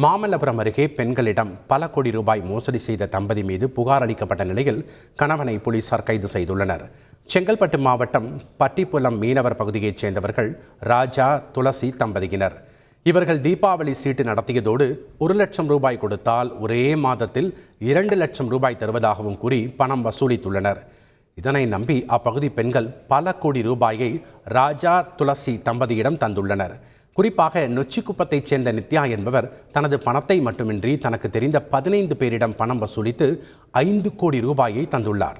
மாமல்லபுரம் அருகே பெண்களிடம் பல கோடி ரூபாய் மோசடி செய்த தம்பதி மீது புகார் அளிக்கப்பட்ட நிலையில் கணவனை போலீசார் கைது செய்துள்ளனர். செங்கல்பட்டு மாவட்டம் பட்டிப்புலம் மீனவர் பகுதியைச் சேர்ந்தவர்கள் ராஜா துளசி தம்பதியினர். இவர்கள் தீபாவளி சீட்டு நடத்தியதோடு ஒரு லட்சம் ரூபாய் கொடுத்தால் ஒரே மாதத்தில் இரண்டு லட்சம் ரூபாய் தருவதாகவும் கூறி பணம் வசூலித்துள்ளனர். இதனை நம்பி அப்பகுதி பெண்கள் பல கோடி ரூபாயை ராஜா துளசி தம்பதியிடம் தந்துள்ளனர். குறிப்பாக நொச்சிக்குப்பத்தைச் சேர்ந்த நித்யா என்பவர் தனது பணத்தை மட்டுமின்றி தனக்கு தெரிந்த பதினைந்து பேரிடம் பணம் வசூலித்து ஐந்து கோடி ரூபாயை தந்துள்ளார்.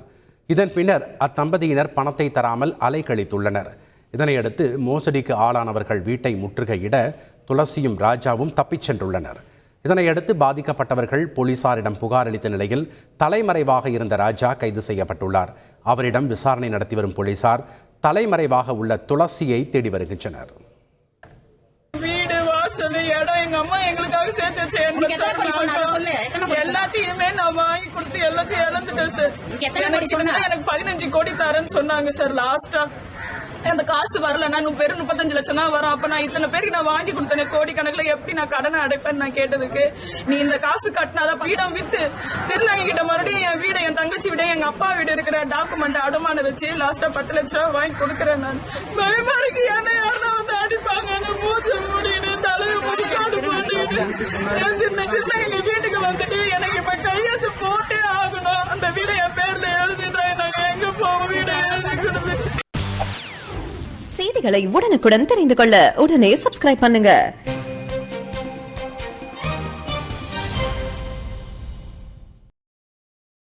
இதன் பின்னர் அத்தம்பதியினர் பணத்தை தராமல் அலைக்கழித்துள்ளனர் இதனையடுத்து மோசடிக்கு ஆளானவர்கள் வீட்டை முற்றுகையிட துளசியும் ராஜாவும் தப்பிச் சென்றுள்ளனர். இதனையடுத்து பாதிக்கப்பட்டவர்கள் போலீசாரிடம் புகார் அளித்த நிலையில் தலைமறைவாக இருந்த ராஜா கைது செய்யப்பட்டுள்ளார். அவரிடம் விசாரணை நடத்தி வரும் போலீசார் தலைமறைவாக உள்ள துளசியை தேடி வருகின்றனர். வாசல் இடம் எங்க அம்மா எங்களுக்காக சேர்த்து வச்ச எண்பது எத்தனை கோடி சொன்னாங்க? சொல்லு. எத்தனை கோடி சார் எல்லாத்தையுமே நான் வாங்கி கொடுத்து எல்லாத்தையும் இழந்துட்டேன் சார் எனக்கு பதினஞ்சு கோடி தரேன்னு சொன்னாங்க சார் லாஸ்டா அந்த காசு வரல நான் வெறும் முப்பத்தஞ்சு லட்சம் தான் வரும். அப்ப நான் இத்தனை பேருக்கு நான் வாங்கி கொடுத்தேன் கோடி கணக்குல எப்படி நான் கடனை அடைப்பேன்னு நான் கேட்டதுக்கு நீ இந்த காசு கட்டினாதான் வீடம் வித்து திருநங்கை கிட்ட மறுபடியும் என் வீடு என் தங்கச்சி வீடு எங்க அப்பா வீடு இருக்கிற டாக்குமெண்ட் அடமான வச்சு லாஸ்டா பத்து லட்ச ரூபாய் வாங்கி கொடுக்கறேன் நான். பயமா இருக்கு என்ன போட்டுக்கிட்டு என் வீட்டுக்கு வந்துட்டு எனக்கு இப்ப கையெழுத்து போட்டே ஆகணும். அந்த வீடு என் பேர்ல எழுதிட்டா நாங்க எங்க போவோம் வீடு எழுதி செய்திகளை உடனுக்குடன் தெரிந்து கொள்ள உடனே சப்ஸ்கிரைப் பண்ணுங்க.